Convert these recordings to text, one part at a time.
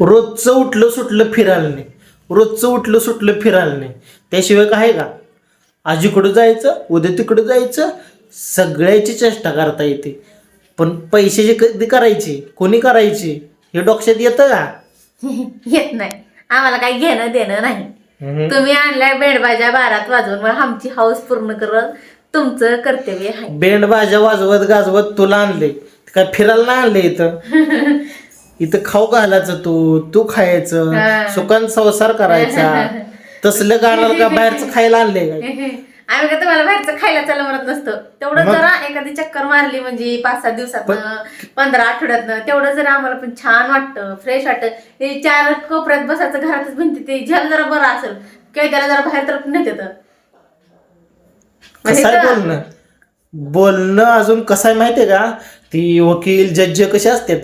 रोजचं उठलं सुटलं फिरायला नाही. रोजचं उठलं सुटलं फिरायला नाही. त्याशिवाय काय का? आजीकडं जायचं उद्या तिकडं जायचं सगळ्याची चेष्टा करता येते. पण पैशाची कधी करायची कोणी करायची हे डोक्यात येतं का? येत नाही. आम्हाला काही घेणं देणं नाही. तुम्ही आणलाय बेडबाजा बारात वाजवून मग आमची हाऊस पूर्ण करत तुमचं कर्तव्य आहे. बेंड बाजा वाजवत गाजवत तुला आणले काय फिरायला नाही आणले इथं? इथं खाऊ घालायचं तू तू खायचं हा. सुखान संसार करायचा. तसलं गाणं का बाहेरचं खायला आणले काय? आम्ही का तुम्हाला बाहेरचं खायला चला म्हणत नसतो. तेवढं मग? जरा एखादी चक्कर मारली म्हणजे पाच सात दिवसातनं पंधरा आठवड्यातनं तेवढं जरा आम्हाला पण छान वाटतं फ्रेश वाटतं. ते चार कोपऱ्यात बसायचं घरातच भिंती ते झेल जरा बरं असेल. किंवा त्याला जरा बाहेर तर नेत येतं. कसं आहे बोलणं? बोलणं अजून कसं आहे माहितीये का? ती वकील जज कसे असतात?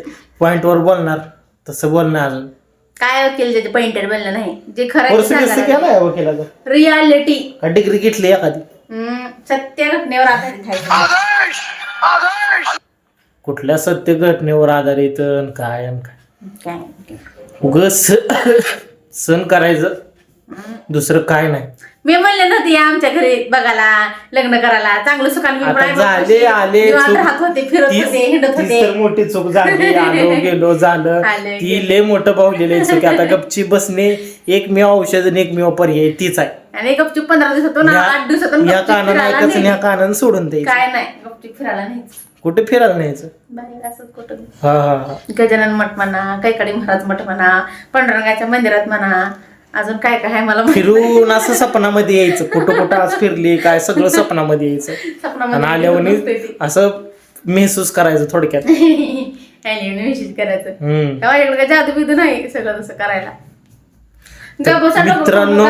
पॉइंटवर बोलणार तसं बोलणं अजून काय वकील त्याचे पॉइंटर बनलं नाही जे खरं कोर्स बिर्स केलाय वकिलाचा? रियालिटी का डिग्री घेतली एखादी? सत्य घटनेवर आधारित आहे. कुठल्या सत्य घटनेवर आधारित अन काय अन काय? काय? उग सण करायचं. दुसरं काय नाही. मी म्हणले नव्हते या आमच्या घरी बघायला लग्न करायला. चांगलं सुखान आता झाले आले निवांत चूक- राहत होते फिरत तीच- होते हिंडत तीच होते. तर मोठी चूक झाली आलो गेलो झालं. आले, ती लय मोठं पावलेलं आहे चूक. आता गपची बसणे एकमेव औषध आणि एकमेव पर्याय तीच आहे. आणि गपचूप पंधरा दिवसातून आठ दिवसातून या गपचूप कानानं ऐकायचं आणि या. कानानं सोडून द्यायचं. काय नाही गपचूप फिरायला नाही. कुठे फिरायला न्यायचं बाहेर असं कुठं. हा हा हा. गजानन मठ म्हणा कैकाडी महाराज मठ म्हणा पांडुरंगाच्या मंदिरात म्हणा. अजून काय काय आहे मला माहीत फिरून असं सपनामध्ये यायचं. कुठं कुठं आज फिरली काय सगळं सपनामध्ये यायचं. आणि आल्यावर नसते. असं महसूस करायचं थोडक्यात. विशेष करायचं. हम्म. तेव्हा माझ्याकडे काय जादू बिदू नाही सगळं तसं करायला. तर गप्प बसा, डोकं मित्रांनो,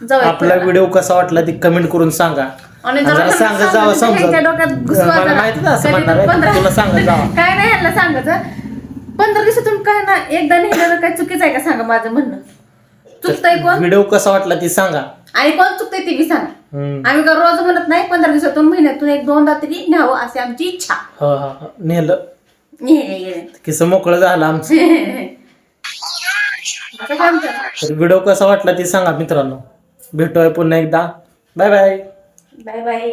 जाऊ आपला व्हिडिओ कसा वाटला ते कमेंट करून सांगा. आणि आणि जरा जरा त्यांना सांगत जावं समजा डोक्यात घुसवा मला जरा. माहिती ना असं कधी म्हणणार तर आहे, पंधरा- तुला सांगत जावं. काय नाही सांगायचं. पंधरा दिवसातून काय ना एकदा नेलं काय चुकीचं आहे का सांगा माझं म्हणणं? चुकतंय कोण? व्हिडिओ कसा वाटला ते सांगा. आणि कोण चुकतंय ते बी सांगा. हम्म. आम्ही का रोज म्हणत नाही पंधरा दिवसातून महिन्यातून एक दोनदा तरी न्यावं अशी आमची इच्छा. हा हा हा. नेलं. किस मोकळं झालं आमचं. असं? तर व्हिडिओ कसा वाटला ते सांगा मित्रांनो. भेटूया पुन्हा एकदा. Bye bye bye bye